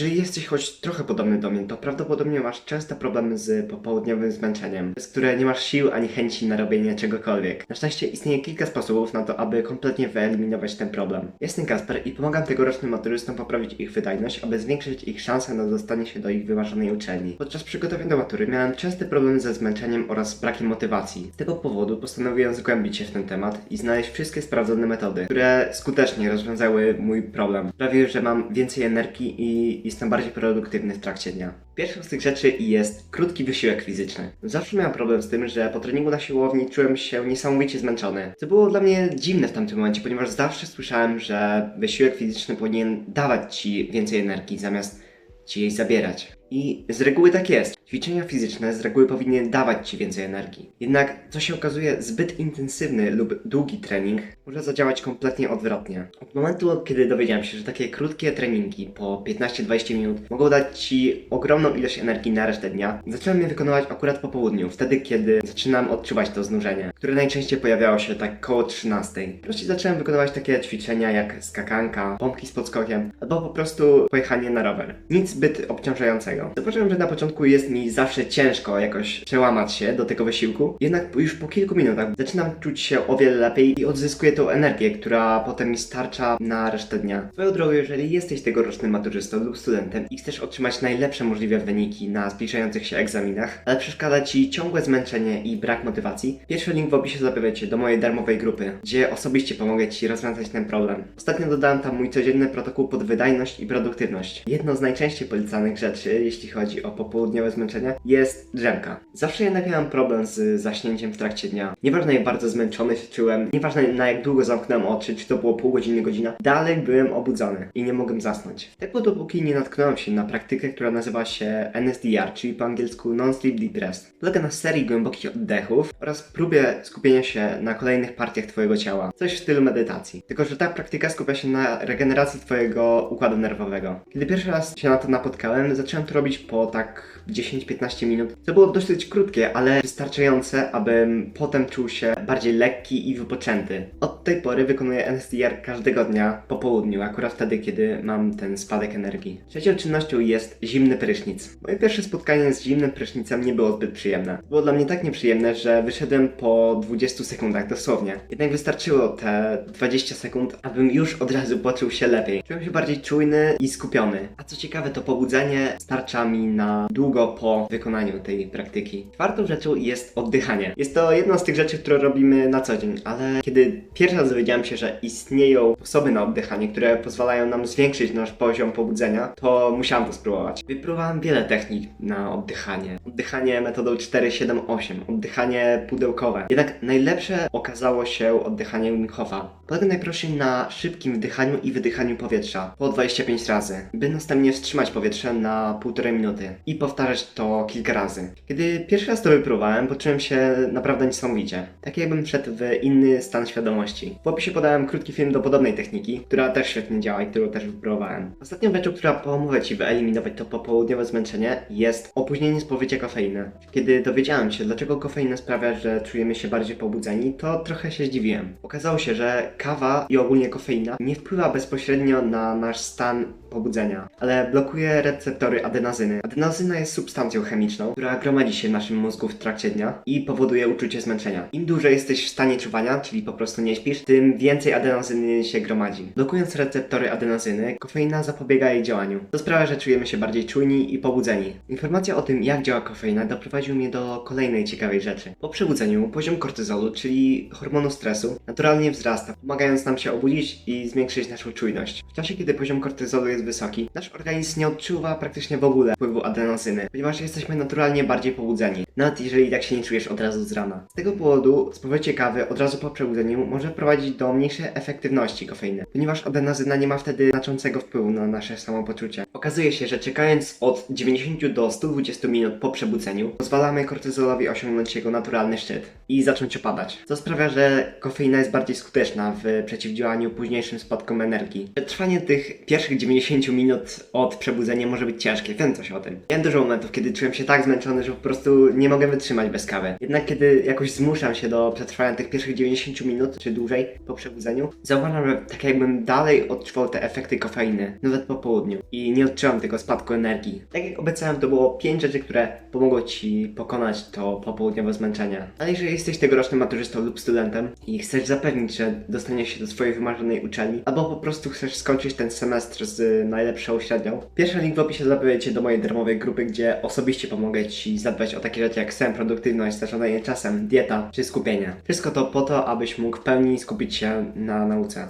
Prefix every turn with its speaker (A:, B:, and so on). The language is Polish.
A: Jeżeli jesteś choć trochę podobny do mnie, to prawdopodobnie masz częste problemy z popołudniowym zmęczeniem, z które nie masz sił ani chęci na robienie czegokolwiek. Na szczęście istnieje kilka sposobów na to, aby kompletnie wyeliminować ten problem. Jestem Kasper i pomagam tegorocznym maturzystom poprawić ich wydajność, aby zwiększyć ich szanse na dostanie się do ich wymarzonej uczelni. Podczas przygotowań do matury miałem częste problemy ze zmęczeniem oraz brakiem motywacji. Z tego powodu postanowiłem zgłębić się w ten temat i znaleźć wszystkie sprawdzone metody, które skutecznie rozwiązały mój problem. Sprawiły, że mam więcej energii i jestem bardziej produktywny w trakcie dnia. Pierwszą z tych rzeczy jest krótki wysiłek fizyczny. Zawsze miałem problem z tym, że po treningu na siłowni czułem się niesamowicie zmęczony. Co było dla mnie dziwne w tamtym momencie, ponieważ zawsze słyszałem, że wysiłek fizyczny powinien dawać ci więcej energii zamiast ci jej zabierać. I z reguły tak jest. Ćwiczenia fizyczne z reguły powinny dawać ci więcej energii. Jednak, co się okazuje, zbyt intensywny lub długi trening może zadziałać kompletnie odwrotnie. Od momentu, kiedy dowiedziałem się, że takie krótkie treningi po 15-20 minut mogą dać ci ogromną ilość energii na resztę dnia, zacząłem je wykonywać akurat po południu, wtedy kiedy zaczynam odczuwać to znużenie, które najczęściej pojawiało się tak koło 13. Wreszcie zacząłem wykonywać takie ćwiczenia jak skakanka, pompki z podskokiem, albo po prostu pojechanie na rower. Nic zbyt obciążającego. Zobaczyłem, że na początku jest mi zawsze ciężko jakoś przełamać się do tego wysiłku, jednak już po kilku minutach zaczynam czuć się o wiele lepiej i odzyskuję tą energię, która potem mi starcza na resztę dnia. Swoją drogą, jeżeli jesteś tegorocznym maturzystą lub studentem i chcesz otrzymać najlepsze możliwe wyniki na zbliżających się egzaminach, ale przeszkadza Ci ciągłe zmęczenie i brak motywacji, pierwszy link w opisie Cię do mojej darmowej grupy, gdzie osobiście pomogę Ci rozwiązać ten problem. Ostatnio dodałem tam mój codzienny protokół pod wydajność i produktywność. Jedno z najczęściej polecanych rzeczy, jeśli chodzi o popołudniowe zmęczenie, jest drzemka. Zawsze jednak miałem problem z zaśnięciem w trakcie dnia. Nieważne jak bardzo zmęczony się czułem, nieważne na jak długo zamknąłem oczy, czy to było pół godziny, godzina, dalej byłem obudzony i nie mogłem zasnąć. Tak było dopóki nie natknąłem się na praktykę, która nazywa się NSDR, czyli po angielsku Non-Sleep Deep Rest. Polega na serii głębokich oddechów oraz próbie skupienia się na kolejnych partiach Twojego ciała. Coś w stylu medytacji. Tylko, że ta praktyka skupia się na regeneracji Twojego układu nerwowego. Kiedy pierwszy raz się na to napotkałem, zacząłem to robić po tak 10-15 minut. To było dosyć krótkie, ale wystarczające, abym potem czuł się bardziej lekki i wypoczęty. Od tej pory wykonuję NSDR każdego dnia po południu, akurat wtedy, kiedy mam ten spadek energii. Trzecią czynnością jest zimny prysznic. Moje pierwsze spotkanie z zimnym prysznicem nie było zbyt przyjemne. Było dla mnie tak nieprzyjemne, że wyszedłem po 20 sekundach dosłownie. Jednak wystarczyło te 20 sekund, abym już od razu poczuł się lepiej. Czułem się bardziej czujny i skupiony. A co ciekawe, to pobudzenie starcza mi na długo po wykonaniu tej praktyki. Czwartą rzeczą jest oddychanie. Jest to jedna z tych rzeczy, które robimy na co dzień, ale kiedy pierwszy raz dowiedziałem się, że istnieją sposoby na oddychanie, które pozwalają nam zwiększyć nasz poziom pobudzenia, to musiałem to spróbować. Wypróbowałem wiele technik na oddychanie. Oddychanie metodą 4-7-8, oddychanie pudełkowe. Jednak najlepsze okazało się oddychanie Wim Hofa. Polega najprościej na szybkim wdychaniu i wydychaniu powietrza po 25 razy, by następnie wstrzymać powietrze na półtorej minuty i powtarzać to kilka razy. Kiedy pierwszy raz to wypróbowałem, poczułem się naprawdę niesamowicie. Tak jakbym wszedł w inny stan świadomości. W opisie podałem krótki film do podobnej techniki, która też świetnie działa i którą też wypróbowałem. Ostatnią rzeczą, która pomoże Ci wyeliminować to popołudniowe zmęczenie jest opóźnienie spożycia kofeiny. Kiedy dowiedziałem się, dlaczego kofeina sprawia, że czujemy się bardziej pobudzeni, to trochę się zdziwiłem. Okazało się, że kawa i ogólnie kofeina nie wpływa bezpośrednio na nasz stan pobudzenia, ale blokuje receptory adenazyny. Adenazyna jest substancją chemiczną, która gromadzi się w naszym mózgu w trakcie dnia i powoduje uczucie zmęczenia. Im dłużej jesteś w stanie czuwania, czyli po prostu nie śpisz, tym więcej adenazyny się gromadzi. Blokując receptory adenazyny, kofeina zapobiega jej działaniu. To sprawia, że czujemy się bardziej czujni i pobudzeni. Informacja o tym, jak działa kofeina, doprowadził mnie do kolejnej ciekawej rzeczy. Po przebudzeniu poziom kortyzolu, czyli hormonu stresu, naturalnie wzrasta, pomagając nam się obudzić i zwiększyć naszą czujność. W czasie, kiedy poziom kortyzolu jest wysoki, nasz organizm nie odczuwa praktycznie w ogóle wpływu adenozyny, ponieważ jesteśmy naturalnie bardziej pobudzeni, nawet jeżeli tak się nie czujesz od razu z rana. Z tego powodu spożycie kawy od razu po przebudzeniu może prowadzić do mniejszej efektywności kofeiny, ponieważ adenozyna nie ma wtedy znaczącego wpływu na nasze samopoczucie. Okazuje się, że czekając od 90 do 120 minut po przebudzeniu, pozwalamy kortyzolowi osiągnąć jego naturalny szczyt. I zacząć opadać. Co sprawia, że kofeina jest bardziej skuteczna w przeciwdziałaniu późniejszym spadkom energii. Przetrwanie tych pierwszych 90 minut od przebudzenia może być ciężkie, wiem coś o tym. Miałem dużo momentów, kiedy czułem się tak zmęczony, że po prostu nie mogę wytrzymać bez kawy. Jednak kiedy jakoś zmuszam się do przetrwania tych pierwszych 90 minut, czy dłużej, po przebudzeniu, zauważam, że tak jakbym dalej odczuwał te efekty kofeiny, nawet po południu. I nie odczuwam tego spadku energii. Tak jak obiecałem, to było 5 rzeczy, które pomogą Ci pokonać to popołudniowe zmęczenie. Ale jeżeli jesteś tegorocznym maturzystą lub studentem i chcesz zapewnić, że dostaniesz się do swojej wymarzonej uczelni, albo po prostu chcesz skończyć ten semestr z najlepszą średnią, pierwszy link w opisie zapowie Cię do mojej darmowej grupy, gdzie osobiście pomogę Ci zadbać o takie rzeczy jak sen, produktywność, zarządzanie czasem, dieta czy skupienie. Wszystko to po to, abyś mógł w pełni skupić się na nauce.